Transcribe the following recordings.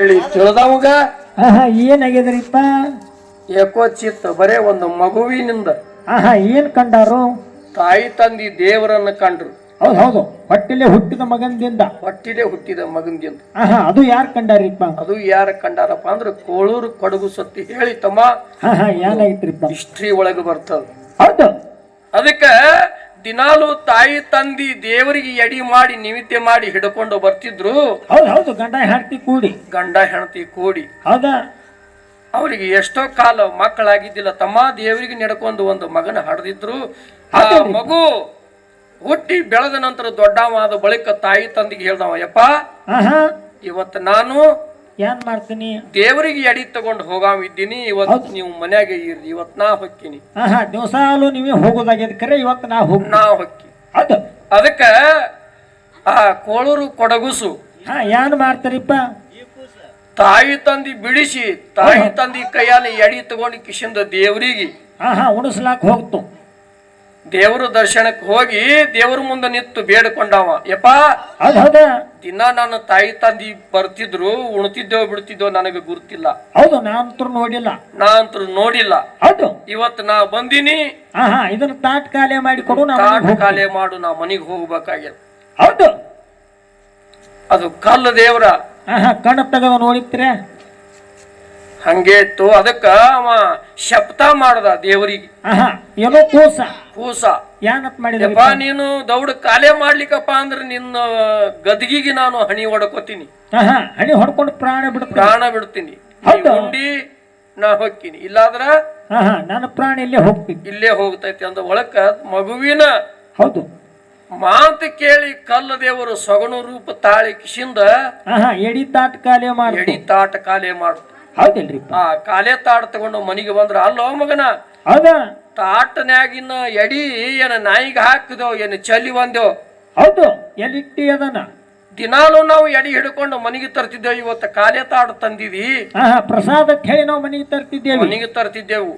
ಹೇಳಿ ತಿಳಿದವಾಗ? ಆಹಾ ಏನಾಗ್ಯದ್ರಿಪ್ಪ? ಏಕೋ ಚಿತ್ತ ಬರೇ ಒಂದು ಮಗುವಿನಿಂದ. ಆಹಾ ಏನ್ ಕಂಡಾರು? ತಾಯಿ ತಂದಿ ದೇವರನ್ನ ಕಂಡ್ರು. ಹೌದು ಹೌದು ಹೊಟ್ಟಿಲೆ ಹುಟ್ಟಿದ ಮಗನದಿಂದ ಹೊಟ್ಟಿಲೆ ಹುಟ್ಟಿದ ಮಗಂದಿಂದ. ಆಹಾ ಅದು ಯಾರು ಕಂಡಾರಿಪ್ಪ? ಅದು ಯಾರ ಕಂಡಾರಪ್ಪ ಅಂದ್ರೆ ಕೋಳೂರು ಕೊಡಗು ಸತ್ತಿ ಹೇಳಿ ತಮ್ಮ ಆಹಾ ಏನಾಗಿತ್ರಿಪ್ಪ ಹಿಸ್ಟ್ರಿ ಒಳಗೆ ಬರ್ತದ. ಹೌದು. ಅದಕ್ಕ ದಿನಾಲು ತಾಯಿ ತಂದಿ ದೇವರಿಗೆ ಎಡಿ ಮಾಡಿ ನಿಮಿತ್ತೆ ಮಾಡಿ ಹಿಡ್ಕೊಂಡು ಬರ್ತಿದ್ರು. ಹೌದು ಹೌದು ಗಂಡ ಹೆಂಡತಿ ಕೂಡಿ. ಗಂಡ ಹೆಂಡತಿ ಕೂಡಿ. ಹೌದಾ? ಅವರಿಗೆ ಎಷ್ಟೋ ಕಾಲ ಮಕ್ಕಳಾಗಿದ್ದಿಲ್ಲ ತಮ್ಮ ದೇವರಿಗೆ ನಡ್ಕೊಂಡು ಒಂದು ಮಗನ ಹಡ್ದಿದ್ರು. ಆ ಮಗು ಹುಟ್ಟಿ ಬೆಳೆದ ನಂತರ ದೊಡ್ಡವಾದ ಬಳಿಕ ತಾಯಿ ತಂದಿಗೆ ಹೇಳ್ದವ ಯಪ್ಪ ಇವತ್ತು ನಾನು ಏನ್ ಮಾಡ್ತೀನಿ? ದೇವರಿಗೆ ಎಡಿ ತಗೊಂಡು ಹೋಗಾವಿದ್ದೀನಿ ಇವತ್ತು ನೀವು ಮನ್ಯಾಗೆ ಇರ್ರಿ. ಇವತ್ತು ನಾ ಹೊಕ್ಕಿನಿ. ಆಹಾ ದಿವಸಾಲು ನೀವೇ ಹೋಗೋದಾಗ್ಯದ ಕರೆ. ಇವತ್ತು ನಾ ಹೋಗ್ ನಾ ಹೊಕ್ಕಿ. ಅದು ಅದಕ್ಕ ಆ ಕೋಳೂರು ಕೊಡಗುಸು. ಹಾ ಏನ್ ಮಾಡ್ತಾರಿಪ್ಪ? ತಾಯಿ ತಂದಿ ಬಿಡಿಸಿ ತಾಯಿ ತಂದಿ ಕೈಯಲ್ಲಿ ಎಡಿ ತಗೊಂಡು ಕಿಶಿಂದ ದೇವರಿಗೆ ಆಹಾ ಉಣಿಸ್ಲಾಕ್ ಹೋಗ್ತು. ದೇವರ ದರ್ಶನಕ್ಕೆ ಹೋಗಿ ದೇವರ ಮುಂದೆ ನಿಂತು ಬೇಡ್ಕೊಂಡವ. ಯಪ್ಪ ದಿನ ನನ್ನ ತಾಯಿ ತಂದಿ ಬರ್ತಿದ್ರು ಉಣ್ತಿದ್ದೋ ಬಿಡ್ತಿದ್ದೋ ನನಗೆ ಗುರ್ತಿಲ್ಲ. ಹೌದು ನಾನಂತೂ ನೋಡಿಲ್ಲ. ನಾ ಅಂತೂ ನೋಡಿಲ್ಲ. ಹೌದು. ಇವತ್ತು ನಾ ಬಂದಿನಿ. ಇದನ್ನ ತಾಟ್ ಕಾಲೆ ಮಾಡಿ ಕೊಡು ತಾಟ್ ಕಾಲೆ ಮಾಡು ನಾ ಮನೆಗೆ ಹೋಗ್ಬೇಕಾಗ್ಯದ. ಹೌದು. ಅದು ಕಲ್ಲು ದೇವ್ರ. ಕಣ್ಣು ನೋಡಿದ್ರೆ ನೋಡಿತ್ರೆ ಹಂಗೆ ಇತ್ತು. ಅದಕ್ಕ ಅವ ಶಪ್ತ ಮಾಡ್ದ ದೇವರಿಗೆ. ಏನೋ ಕೂಸ. ಕೂಸ. ಏನಪ್ಪ ನೀನು ದೌಡ್ ಕಾಲೇ ಮಾಡ್ಲಿಕ್ಕಪ್ಪ ಅಂದ್ರೆ ನಿನ್ನ ಗದಗಿಗೆ ನಾನು ಹಣಿ ಹೊಡ್ಕೋತೀನಿ. ಹಣಿ ಹೊಡ್ಕೊಂಡು ಪ್ರಾಣ ಬಿಡ ಪ್ರಾಣ ಬಿಡ್ತೀನಿ. ಹೌದಾ? ಉಂಡಿ ನಾ ಹೊಕ್ಕಿನಿ. ಇಲ್ಲಾದ್ರ ನನ್ನ ಪ್ರಾಣ ಇಲ್ಲೇ ಹೋಗ್ತೀನಿ. ಇಲ್ಲೇ ಹೋಗ್ತೈತಿ ಅಂದ ಒಳಕ ಮಗುವಿನ ಹೌದು. ಮಾತು ಕೇಳಿ ಕಲ್ಲ ದೇವರು ಸೊಗಣು ರೂಪ ತಾಳಿ ಕಿಶಿಂದ ಎಡಿ ತಾಟ ಕಾಲೇ ಮಾಡಿ ಎಡಿ ತಾಟ ಕಾಲೇ ಮಾಡು ಹೌದಿಲ್ರಿಪ್ಪ ಆ ಕಾಲೇ ತಾಟ ತಗೊಂಡು ಮನಿಗೆ ಬಂದ್ರ ಅಲ್ಲೋ ಮಗನ ಹೌದಾ? ತಾಟನ್ಯಾಗಿನ ಎಡಿ ಏನ ನಾಯಿಗೆ ಹಾಕಿದೋ ಏನ ಚಲಿ ಬಂದೋ ಹೌದು ಎಲ್ಲಿಟ್ಟಿ ಅದನ್ನ? ದಿನಾಲು ನಾವು ಎಡಿ ಹಿಡ್ಕೊಂಡು ಮನೆಗೆ ತರ್ತಿದ್ದೇವೆ ಇವತ್ತು ಕಾಲೇ ತಾಡು ತಂದಿದಿ. ಪ್ರಸಾದಕ್ಕೆ ಪ್ರಸಾದ ಹೇಳಿ ನಾವು ಮನೆಗೆ ತರ್ತಿದ್ದೇವೆ. ಮನೆಗೆ ತರ್ತಿದ್ದೆವು.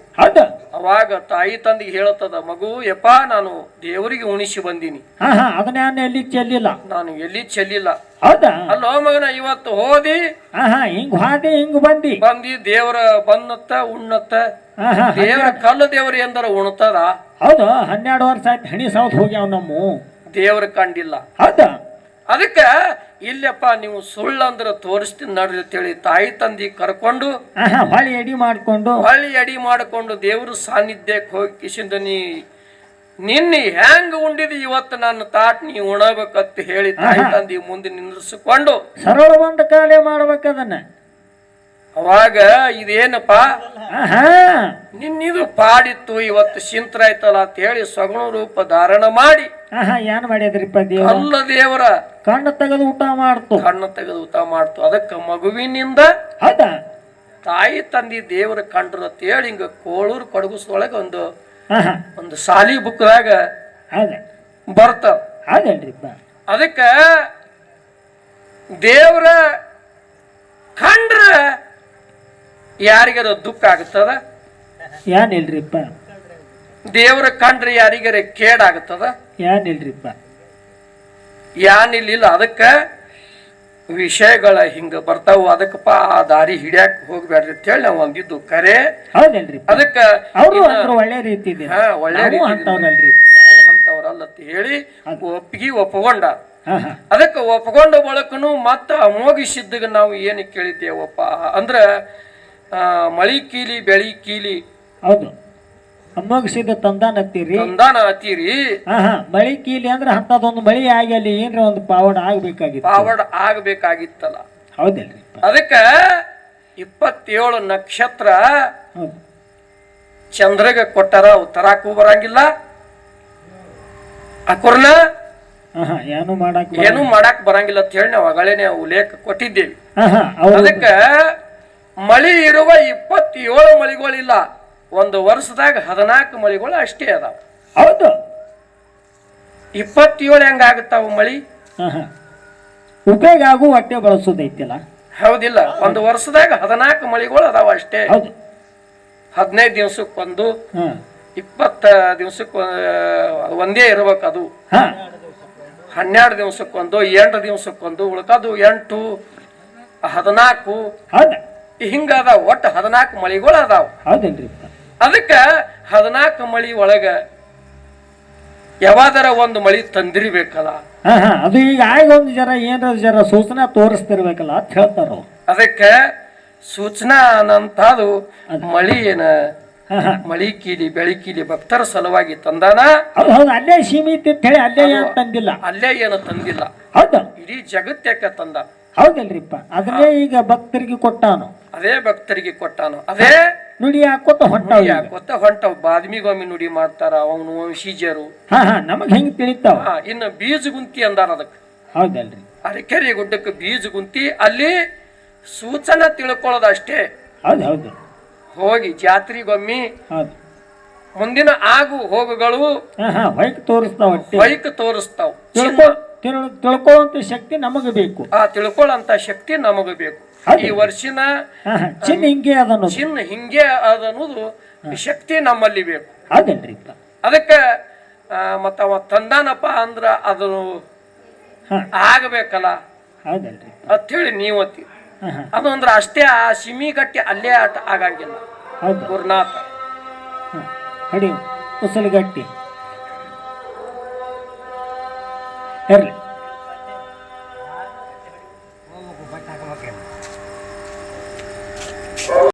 ಅವಾಗ ತಾಯಿ ತಂದಿಗೆ ಹೇಳುತ್ತದ ಮಗು ಯಪ್ಪ ನಾನು ದೇವರಿಗೆ ಉಣಿಸಿ ಬಂದೀನಿ. ಅದನ್ನ ನಾನು ಎಲ್ಲಿ ಚೆಲ್ಲಿಲ್ಲ. ನಾನು ಎಲ್ಲಿ ಚೆಲ್ಲಿಲ್ಲ. ಹೌದಾ? ಅಲ್ಲೋ ಮಗನ ಇವತ್ತು ಹೋದಿ. ಹಿಂಗ್ ಹಾದಿ ಹಿಂಗ್ ಬಂದಿ. ಬಂದಿ ದೇವರ ಬನ್ನತ್ತ ಉಣ್ಣತ್ತ. ದೇವರ ಕಲ್ಲು ದೇವರು ಎಂದರ ಉಣ್ತದ. ಹೌದು ಹನ್ನೆರಡು ವರ್ಷ ಆಯ್ತು ಹಣಿ ಸೌತ್ ಹೋಗ್ಯಾವ ನಮ್ಮ. ದೇವರ ಕಂಡಿಲ್ಲ. ಹೌದಾ? ಅದಕ್ಕ ಇಲ್ಲಪ್ಪ ನೀವು ಸುಳ್ಳಂದ್ರ ಅಂದ್ರೆ ತೋರಿಸ್ತೀನಿ ನಡ್ರಿ ಅಂತೇಳಿ ತಾಯಿ ತಂದಿ ಕರ್ಕೊಂಡು ಹಳಿ ಎಡಿ ಮಾಡ್ಕೊಂಡು. ಹೊಳ್ಳಿ ಅಡಿ ಮಾಡಿಕೊಂಡು ದೇವ್ರ ಸಾನ್ನಿಧ್ಯಕ್ಕೆ ಹೋಗಿ ಕಿಶಿಂದ ನೀ ನಿನ್ನೆ ಹೆಂಗ್ ಉಂಡಿದಿ ಇವತ್ತು ನನ್ನ ತಾಟ್ ನೀ ಉಣಬೇಕಂತ ಹೇಳಿ ತಾಯಿ ತಂದಿ ಮುಂದೆ ನಿಂದ್ರಿಸಿಕೊಂಡು. ಸರಳ ಒಂದು ಕಾಲೇ ಮಾಡ್ಬೇಕದನ್ನ. ಅವಾಗ ಇದೇನಪ್ಪ? ನಿನ್ನಿದು ಪಾಡಿತ್ತು ಇವತ್ತು ಶಿಂತ್ರ ಆಯ್ತಲ್ಲ ಅಂತ ಹೇಳಿ ಸಗುಣ ರೂಪ ಧಾರಣ ಮಾಡಿ. ಆಹಾ ಏನ್ ಮಾಡ್ಯದ್ರಿಪ್ಪ ದೇವ ಅಲ್ಲ ದೇವರ. ಕಣ್ಣು ತೆಗೆದು ಊಟ ಮಾಡ್ತು. ಕಣ್ಣು ತೆಗೆದು ಊಟ ಮಾಡ್ತು. ಅದಕ್ಕೆ ಮಗುವಿನಿಂದ ಹೌದಾ? ತಾಯಿ ತಂದಿ ದೇವರ ಕಂಡ್ರು ಅಂತ ಹೇಳಿ ಹಿಂಗ ಕೋಳೂರು ಕೊಡಗುಸೊಳಗೆ ಒಂದು ಆಹಾ. ಒಂದು ಸಾಲಿ ಬುಕ್ದಾಗ ಹೌದಾ? ಬರ್ತಾವ ಹೌದಲ್ರಿಪ್ಪ ಅದಕ್ಕೆ ದೇವರ ಕಂಡ್ರ ಯಾರಿಗಾರ ದುಃಖ ಆಗ್ತದ? ಏನಿಲ್ರಿಪ್ಪ ದೇವರ ಕಂಡ್ರ ಯಾರಿಗಾರ ಇಲ್ರಿಪ್ಪ ಏನಿಲ್ರಿಪ್ಪ ಯಾನಿಲ್ಲ ಅದಕ್ಕ ವಿಷಯಗಳ ಹಿಂಗ ಬರ್ತಾವು. ಅದಕ್ಕಪ್ಪ ಆ ದಾರಿ ಹಿಡ್ಯಾಕ ಹೋಗ್ಬೇಡ್ರಿ ಅಂತೇಳಿ ನಾವು ಅಂದಿದ್ದು. ಕರೆ ಅದಕ್ಕ ಅವರು ಒಳ್ಳೆ ರೀತಿ ಇದೆ. ಹಾ ಒಳ್ಳೆ ರೀತಿ ಅಂತವ್ರಲ್ರಿ ನಾವು ಅಂತವ್ರಲ್ಲ ಅಂತ ಹೇಳಿ ಒಪ್ಪಿಗೆ ಒಪ್ಪಗೊಂಡ ಅದಕ್ಕ ಒಪ್ಕೊಂಡ ಬಳಕನು ಮತ್ತ ಅಮೋಗಿಸಿದ್ದಾಗ ನಾವು ಏನು ಕೇಳಿದ್ದೇವಪ್ಪ? ಅಂದ್ರ ಮಳಿ ಕೀಲಿ ಬೆಳಿ ಕೀಲಿ ಹೌದು. ಅಮ್ಮಗಿಸಿದ ತಂದಾನತ್ತೀರಿ ತಂದಾನ ಹತ್ತೀರಿ. ಹಾ ಹಾ. ಮಳಿ ಕೀಲಿ ಅಂದ್ರೆ ಅಂತದೊಂದು ಮಳಿ ಆಗಿ ಅಲ್ಲಿ ಏನ್ರ ಒಂದು ಪಾವಡ ಆಗ್ಬೇಕಾಗಿತ್ತು. ಪಾವಡ ಆಗ್ಬೇಕಾಗಿತ್ತಲ್ಲ. ಹೌದಲ್ರಿ. ಅದಕ್ಕ ಇಪ್ಪತ್ತೇಳು ನಕ್ಷತ್ರ ಚಂದ್ರಗ ಕೊಟ್ಟಾರ ಅವು ತರಾಕು ಬರಂಗಿಲ್ಲ. ಅಕುರ್ನ ಏನು ಮಾಡಕ್ ಏನು ಮಾಡಕ್ ಬರಂಗಿಲ್ಲ ಅಂತ ಹೇಳಿ ನಾವು ಅಗಳೇನೆ ಉಲ್ಲೇಖ ಕೊಟ್ಟಿದ್ದೇವೆ. ಅದಕ್ಕ ಮಳಿ ಇರುವ ಇಪ್ಪತ್ತೇಳು ಮಳಿಗಳಿಲ್ಲ. ಒಂದು ವರ್ಷದಾಗ ಹದಿನಾಲ್ಕು ಮಳಿಗಳು ಅಷ್ಟೇ ಅದಾವ. ಹೌದು. ಇಪ್ಪತ್ತೇಳು ಹೆಂಗಾಗುತ್ತಾವ ಮಳಿ? ಉಪಯೋಗ ಆಗು ಹೊಟ್ಟೆ ಬಳಸೋದೈತಿಲ್ಲ ಹೌದಿಲ್ಲ. ಒಂದು ವರ್ಷದಾಗ ಹದಿನಾಲ್ಕು ಮಳಿಗಳು ಅದಾವ ಅಷ್ಟೇ. ಹೌದು. ಹದಿನೈದು ದಿವ್ಸಕ್ಕೊಂದು ಒಂದು ಇಪ್ಪತ್ತ ದಿವ್ಸಕ್ಕೆ ಒಂದೇ ಇರ್ಬೇಕು ಅದು ಹನ್ನೆರಡು ದಿವ್ಸಕ್ಕೊಂದು ಎಂಟು ದಿವ್ಸಕ್ಕೊಂದು ಉಳ್ಕದು ಎಂಟು ಹದಿನಾಲ್ಕು. ಹಿಂಗದಾವ ಹಿಂಗ ಅದಾವ ಒಟ್ಟು ಹದಿನಾಲ್ಕು ಮಳಿಗಳು ಅದಾವ. ಹೌದಲ್ರಿಪ್ಪ ಅದಕ್ಕ ಹದಿನಾಲ್ಕು ಮಳಿ ಒಳಗ ಯಾವಾದರ ಒಂದು ಮಳಿ ತಂದಿರ್ಬೇಕಲ್ಲ. ಹಾ ಹಾ ಅದು ಈಗ ಆಗ ಒಂದು ಜರ ಏನ್ರ ಜರ ಸೂಚನೆ ತೋರಿಸ್ತಿರ್ಬೇಕಲ್ಲ ಅಂತ ಹೇಳ್ತಾರ ಅವ್ರು. ಅದಕ್ಕೆ ಸೂಚನಾ ಅನ್ನಂಥದ್ದು ಮಳಿ ಏನ ಹಾ ಹಾ. ಮಳಿ ಕೀಲಿ ಬೆಳಿ ಕೀಲಿ ಭಕ್ತರ ಸಲುವಾಗಿ ತಂದಾನ. ಹೌದು ಹೌದು ಅಲ್ಲೇ ಸೀಮಿತ ಅಂತ ಹೇಳಿ ಅಲ್ಲೇ ಏನು ತಂದಿಲ್ಲ. ಅಲ್ಲೇ ಏನು ತಂದಿಲ್ಲ. ಹೌದು. ಇಡೀ ಜಗತ್ತ್ಯಾಕ ತಂದ? ಹೌದಲ್ರಿಪ್ಪ. ಅದನ್ನೇ ಈಗ ಭಕ್ತರಿಗೆ ಕೊಟ್ಟಾನು. ಅದೇ ಭಕ್ತರಿಗೆ ಕೊಟ್ಟಾನು. ಅದೇ ನುಡಿ ಹಾಕೋತ ಹೊಂಟಾವ ಈಗ. ಯಾಕೊತ್ತ ಹೊಂಟವ್ ಬಾದ್ಮಿಗೊಮ್ಮೆ ನುಡಿ ಮಾಡ್ತಾರ ಅವನು ವಂಶೀಜರು. ಹಾ ಹಾ ನಮಗ್ ಹೆಂಗ್ ತಿಳಿತಾವ? ಹಾ ಇನ್ನು ಬೀಜ ಗುಂತಿ ಅಂದಾರ ಅದಕ್ಕೆ. ಹೌದಲ್ರಿ. ಅರಕೆರೆ ಗುಡ್ಡಕ್ಕೆ ಬೀಜ ಗುಂತಿ ಅಲ್ಲಿ ಸೂಚನಾ ತಿಳ್ಕೊಳ್ಳೋದು ಅಷ್ಟೇ. ಹೌದು ಹೌದು. ಹೋಗಿ ಜಾತ್ರೆಗೊಮ್ಮೆ ಹೌದು. ಮುಂದಿನ ಆಗು ಹೋಗುಗಳು ಹಾ ಹಾ ಹೊಯ್ಕ್ ತೋರಿಸ್ತಾವ ಬೈಕ್ ತೋರಿಸ್ತಾವ್. ತಿಳ್ಕೊ ತಿಳ್ ತಿಳ್ಕೊಳ್ಳುವಂತ ಶಕ್ತಿ ನಮಗ ಬೇಕು. ಆ ತಿಳ್ಕೊಳ್ಳಂತ ಶಕ್ತಿ ನಮಗ ಬೇಕು. ಈ ವರ್ಷಿನ ಚಿನ್ನ ಹಿಂಗೆ ಅದನ್ನು. ಚಿನ್ನ ಹಿಂಗೆ ಅದ ಅನ್ನೋದು ಶಕ್ತಿ ನಮ್ಮಲ್ಲಿ ಬೇಕು. ಹಾಗೇನ್ರಿ ಅದಕ್ಕೆ ಮತ್ತ ಅವ ತಂದಾನಪ್ಪ ಅಂದ್ರ ಅದನ್ನು ಆಗಬೇಕಲ್ಲ. ಅಂತ ಹೇಳಿ ನೀವತ್ತಿ ಅದು ಅಂದ್ರೆ ಅಷ್ಟೇ ಆ ಸಿಮಿ ಗಟ್ಟಿ ಅಲ್ಲೇ ಆಟ ಆಗಂಗಿಲ್ಲ. ಗುರುನಾಥ. ಹಡಿ ಇರ್ಲಿ.